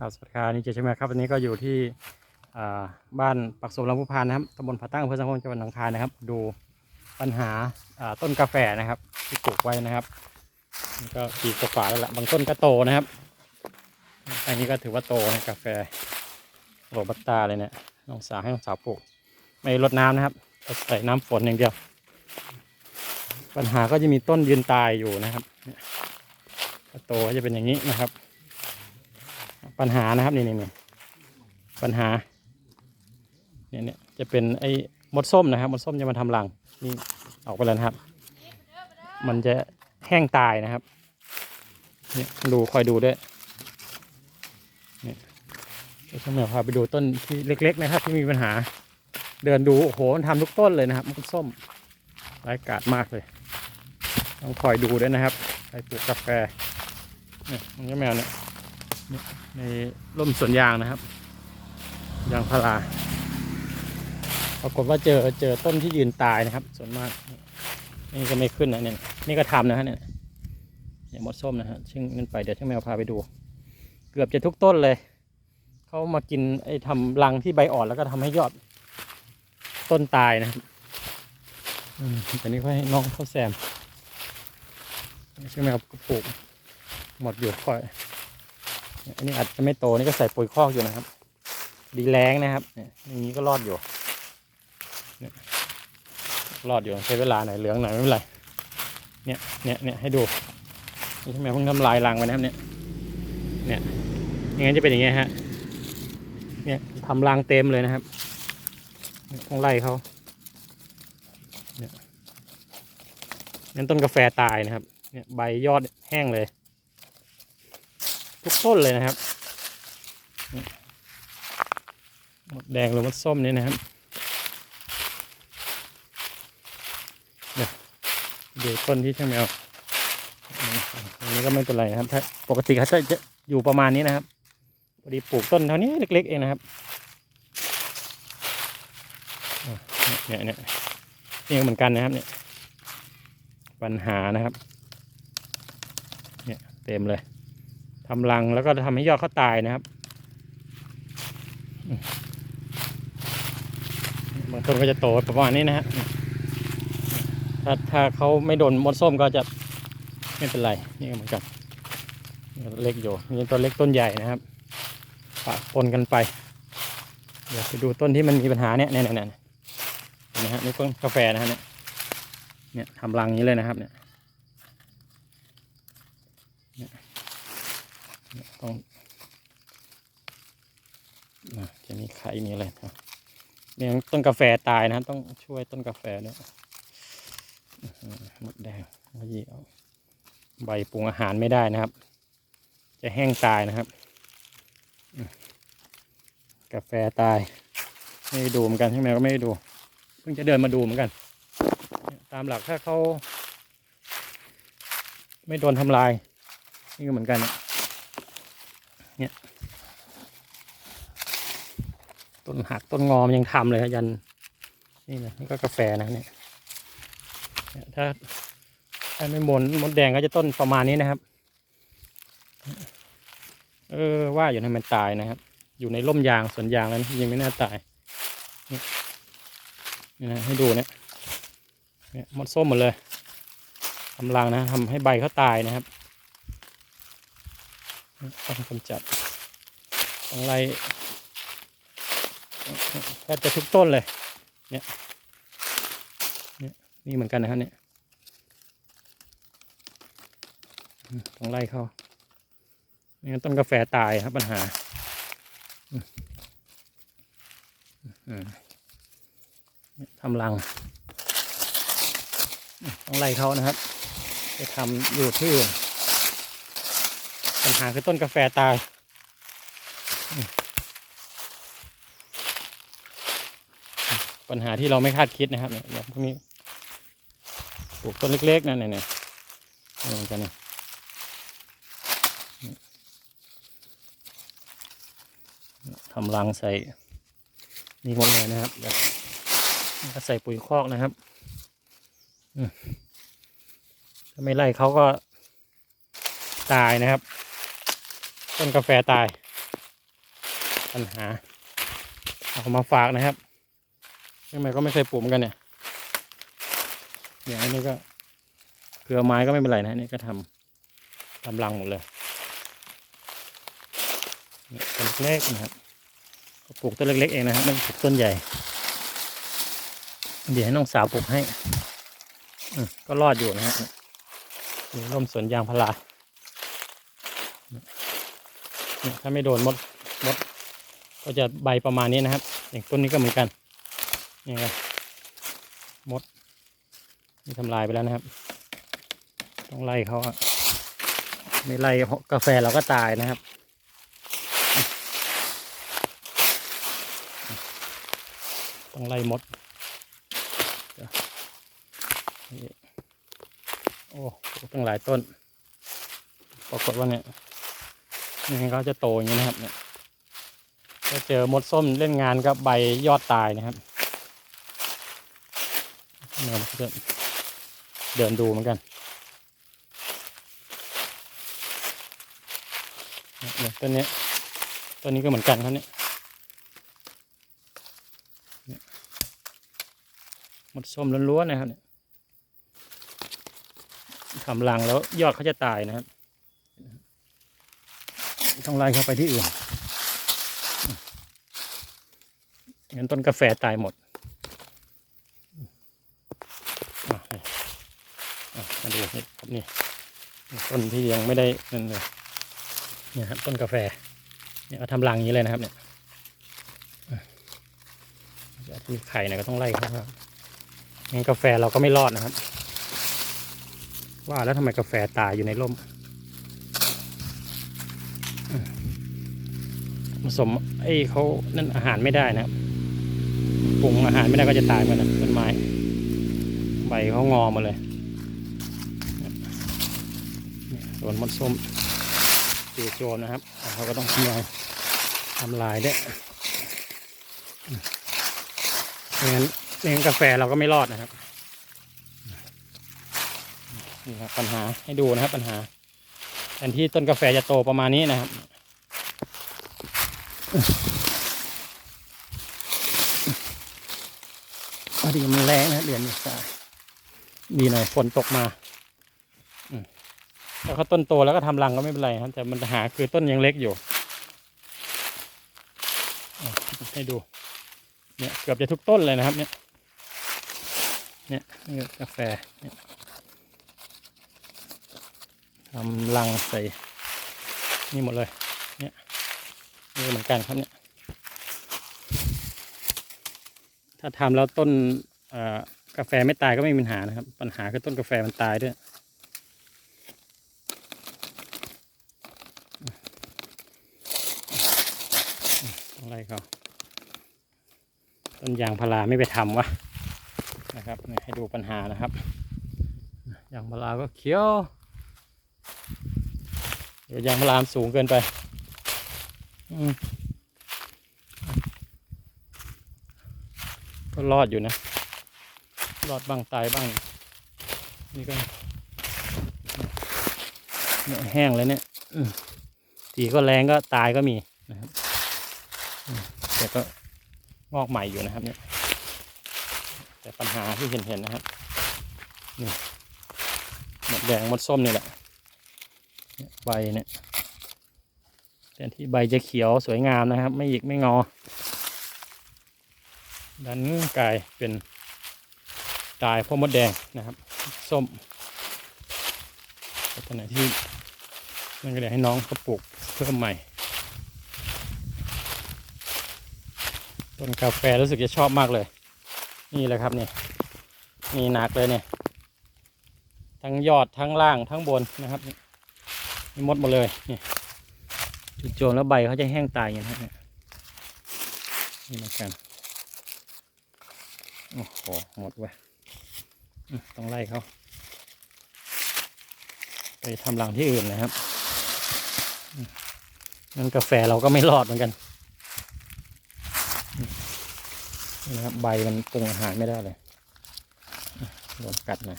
ครับสวัสดีครับนี่เจใช่ไหมครับวันนี้ก็อยู่ที่บ้านปักสมลำพูพานนะครับตำบลผาตั้งอำเภอสังคมจังหวัดหนองคายนะครับ ดูปัญหาต้นกาแฟนะครับ ที่ปลูกไว้นะครับก็ปีกว่าแล้วละบางต้นก็โตนะครับ อันนี้ก็ถือว่าโตนะกาแฟโรบัสต้าเลยเนี่ยน้องสาวให้น้องสาวปลูกไม่รดน้ำนะครับใส่น้ำฝนอย่างเดียว ปัญหาก็จะมีต้นยืนตายอยู่นะครับโตก็จะเป็นอย่างนี้นะครับ ปัญหานะครับนี่นี่นี่ปัญหาเนี่ยเนี่ยจะเป็นไอ้มดส้มนะครับมดส้มจะมาทำรังนี่ออกไปแล้วนะครับ มันจะแห้งตายนะครับเนี่ยดูคอยดูด้วยเนี่ยเดี๋ยวช่างเหมียวพาไปดูต้นที่เล็ก ๆ นะครับ ที่มีปัญหา เดินดูโอ้โหมันทำทุกต้นเลยนะครับมดส้มร้ายกาจมากเลย ต้องคอยดูด้วยนะครับใครปลูกกาแฟเนี่ยมันก็แมวเนี่ย ในร่มสวนยางนะครับ ยางพาราปรากฏว่าเจอเจอต้นที่ยืนตายนะครับ ส่วนมาก นี่ก็ไม่ขึ้นนะเนี่ยนี่ก็ทำนะฮะเนี่ยอย่างมดส้มนะฮะซึ่งนั่นไปเดี๋ยวช่างแมวพาไปดู เกือบจะทุกต้นเลยเขามากินไอ้ทำรังที่ใบอ่อนแล้วก็ทำให้ยอดต้นตายนะครับอืมแต่นี้ก็ให้น้องเขาแซมช่างแมวก็ปลูกหมดอยู่ค่อย อันนี้อาจจะไม่โตนี่ก็ใส่ปุ๋ยคอกอยู่นะครับ ดีแรงนะครับเนี่ยอย่างนี้ก็รอดอยู่รอดอยู่ใช้เวลาหน่อยเหลืองหน่อยไม่เป็นไรเนี่ยเนี่ยเนี่ยให้ดูนี่ทำไมเพิ่งทำลายรังไปนะครับเนี่ยเนี่ยไม่งั้นจะเป็นอย่างเงี้ยฮะเนี่ยทำรังเต็มเลยนะครับเนี่ยต้องไล่เขาเนี่ยนั่นต้นกาแฟตายนะครับ เนี่ยใบยอดแห้งเลย ทุกต้นเลยนะครับ หมดแดงหรือมดส้มนี่นะครับเนี่ยดูต้นที่ช่างแมวอันนี้ก็ไม่เป็นไรนะครับถ้าปกติเขาจะอยู่ประมาณนี้นะครับพอดีปลูกต้นเท่านี้เล็กๆเองนะครับเนี่ยเนี่ยนี่เหมือนกันนะครับเนี่ยปัญหานะครับ เนี่ยเต็มเลย ทำรังแล้วก็ทำให้ยอดเขาตายนะครับ บางต้นก็จะโตประมาณนี้นะฮะถ้าถ้าเขาไม่โดนมดส้มก็จะไม่เป็นไร นี่เหมือนกันเล็กอยู่นี่ต้นเล็กต้นใหญ่นะครับปะปนกันไป เดี๋ยวไปดูต้นที่มันมีปัญหาเนี่ยเนี่ยเนี่ยนี่นไหมฮะนี่ต้นกาแฟนะฮะเนี่ยเนี่ยทำรังนี้เลยนะครับเนี่ย ต้องนะจะมีไข่มีอะไรนะเนี่ยต้นกาแฟตายนะต้องช่วยต้นกาแฟด้วยหมดแดงขยี้เอาใบปรุงอาหารไม่ได้นะครับ จะแห้งตายนะครับ กาแฟตาย ไม่ดูเหมือนกันใช่ไหมก็ไม่ดู เพิ่งจะเดินมาดูเหมือนกัน ตามหลักถ้าเขาไม่โดนทำลาย นี่ก็เหมือนกัน เนี่ย ต้นหักต้นงอมยังทำเลยครับยัน นี่นะนี่ก็กาแฟนะเนี่ยถ้าถ้าไม่มนมดแดงก็จะต้นประมาณนี้นะครับ เออว่าอยู่ในมันตายนะครับ อยู่ในร่มยางสวนยางแล้วนะยังไม่น่าตายนี่นี่นะให้ดูเนี่ยเนี่ยมดส้มหมดเลยทำรังนะทำให้ใบเขาตายนะครับ ต้องกำจัดต้องไล่แทบจะทุกต้นเลย เนี่ยเนี่ยนี่เหมือนกันนะครับเนี่ยต้องไล่เข้าไม่งั้นต้นกาแฟตายครับปัญหาอืมอืมเนี่ยทำรัง ต้องไล่เขานะครับไปทำอยู่ที่อื่น ปัญหาคือต้นกาแฟตาย ปัญหาที่เราไม่คาดคิดนะครับเนี่ยพวกนี้ปลูกต้นเล็กๆนั่นเนี่ยเนี่ยเหมือนกันเนี่ยทำรังใส่นี่หมดเลยนะครับเดี๋ยวก็ใส่ปุ๋ยคอกนะครับถ้าไม่ไล่เขาก็ตายนะครับ ต้นกาแฟตาย ปัญหา เอามาฝากนะครับทำไมก็ไม่เคยปลูกเหมือนกันเนี่ยอย่างนี้ก็เครือไม้ก็ไม่เป็นไรนะนี่ก็ทำทำรังหมดเลยต้นเล็กนะครับก็ปลูกต้นเล็กๆเองนะครับไม่ปลูกต้นใหญ่ เดี๋ยวให้น้องสาวปลูกให้ก็รอดอยู่นะฮะร่มสวนยางพารา ถ้าไม่โดนมดมด ก็จะใบประมาณนี้นะครับ อย่างต้นนี้ก็เหมือนกันนี่ไงมดนี่ทำลายไปแล้วนะครับ ต้องไล่เขาอะไม่ไล่กาแฟเราก็ตายนะครับต้องไล่มดโอ้ตั้งหลายต้น ปรากฏว่าเนี่ย นี่เขาจะโตอย่างนี้นะครับเนี่ยก็เจอมดส้มเล่นงานกับใบยอดตายนะครับเนี่ยจะเดินดูเหมือนกันเนี่ยต้นนี้ต้นนี้ก็เหมือนกันครับเนี่ยเนี่ยมดส้มล้วนๆนะครับเนี่ยทำรังแล้วยอดเขาจะตายนะครับ ต้องไล่เข้าไปที่อื่นงั้นต้นกาแฟตายหมดมาดูนี่ครับนี่ต้นที่ยังไม่ได้นั่นเลยเนี่ยครับต้นกาแฟเนี่ยเขาทำรังอย่างนี้เลยนะครับเนี่ยอะอยามีไข่เนี่ยก็ต้องไล่เขาครับงั้นกาแฟเราก็ไม่รอดนะครับ ว่าแล้วทำไมกาแฟตายอยู่ในร่ม ผสมไอ้เขานั่นอาหารไม่ได้นะครับปรุงอาหารไม่ได้ก็จะตายมันนะต้นไม้ใบเขางอมาเลยเนี่ยโดนมดส้มตีโจรนะครับเขาก็ต้องทำลายทำลายได้ไม่งั้นไม่งั้นกาแฟเราก็ไม่รอดนะครับนี่ครับปัญหาให้ดูนะครับปัญหา แทนที่ต้นกาแฟจะโตประมาณนี้นะครับ พอดีมันแรงนะเดือนเมษาดีหน่อยฝนตกมาแล้วเขาต้นโตแล้วก็ทำรังก็ไม่เป็นไรครับ แต่มันปัญหาคือต้นยังเล็กอยู่ ให้ดู เนี่ยเกือบจะทุกต้นเลยนะครับ เนี่ย เนี่ยกาแฟเนี่ย ทำรังใส่นี่หมดเลยเนี่ยนี่เหมือนกันครับเนี่ยถ้าทำแล้วต้นกาแฟไม่ตายก็ไม่มีปัญหานะครับ ปัญหาคือต้นกาแฟมันตายด้วยอะไรเขาต้นยางพาราไม่ไปทำวะนะครับให้ดูปัญหานะครับยางพาราก็เขียว ดี๋ยวยางพารามสูงเกินไปก็รอดอยู่นะ รอดบ้างตายบ้าง นี่ก็เนี่ยแห้งเลยเนี่ยอืมทีก็แรงก็ตายก็มีนะครับแต่ก็งอกใหม่อยู่นะครับ เนี่ย แต่ปัญหาที่เห็นเห็นนะครับนี่หมดแดงหมดส้มนี่แหละ ใบเนี่ยแทนที่ใบจะเขียวสวยงามนะครับ ไม่หยิกไม่งอ ดันกลายเป็นตายเพราะมดแดงนะครับ ส้มแต่ตอนไหนที่มันก็เลยให้น้องเขาปลูกเพิ่มใหม่ ต้นกาแฟรู้สึกจะชอบมากเลย นี่แหละครับนี่มีหนักเลยเนี่ย ทั้งยอดทั้งล่างทั้งบนนะครับ นี่มดหมดเลยนี่จุดโจรแล้วใบเขาจะแห้งตายอย่างนี้นะนี่เหมือนกันโอ้โหหมดเว้ยต้องไล่เขาไปทำรังที่อื่นนะครับอืมงั้นกาแฟเราก็ไม่รอดเหมือนกันนะครับใบมันปรุงอาหารไม่ได้เลยโดนกัดหนะ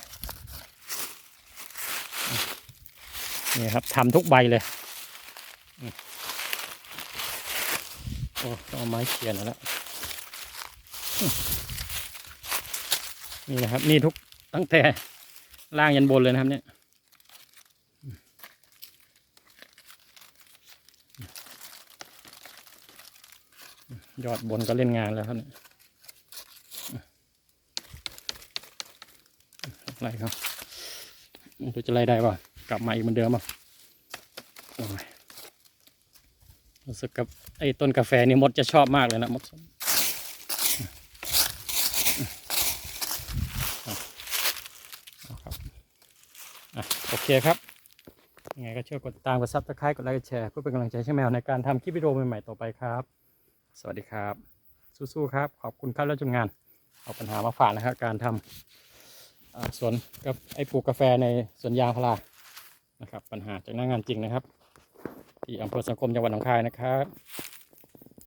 นี่ครับทำทุกใบเลยโอ้ต้องเอาไม้เขียนแล้วนี่นะครับ นี่ทุกตั้งแต่ล่างยันบนเลยนะครับเนี่ยยอดบนก็เล่นงานแล้วครับเนี่ยไล่ครับดูจะไล่ได้ป่ะ กลับมาอีกเหมือนเดิมป่ะโอ้ยรู้สึกกับไอ้ต้นกาแฟนี่มดจะชอบมากเลยนะมดโอเคครับยังไงก็ช่วยกดติดตามกดซับสไครต์กดไลค์กดแชร์เพื่อเป็นกำลังใจให้แมวในการทำคลิปวิดีโอใหม่ๆต่อไปครับ สวัสดีครับ สู้ๆครับ ขอบคุณครับแล้วจงงาน เอาปัญหามาฝากนะครับการทำสวนกับไอ้ปลูกกาแฟในสวนยางพารา นะครับ ปัญหาจากหน้างานจริงนะครับ ที่อำเภอสังคมจังหวัดหนองคายนะครับ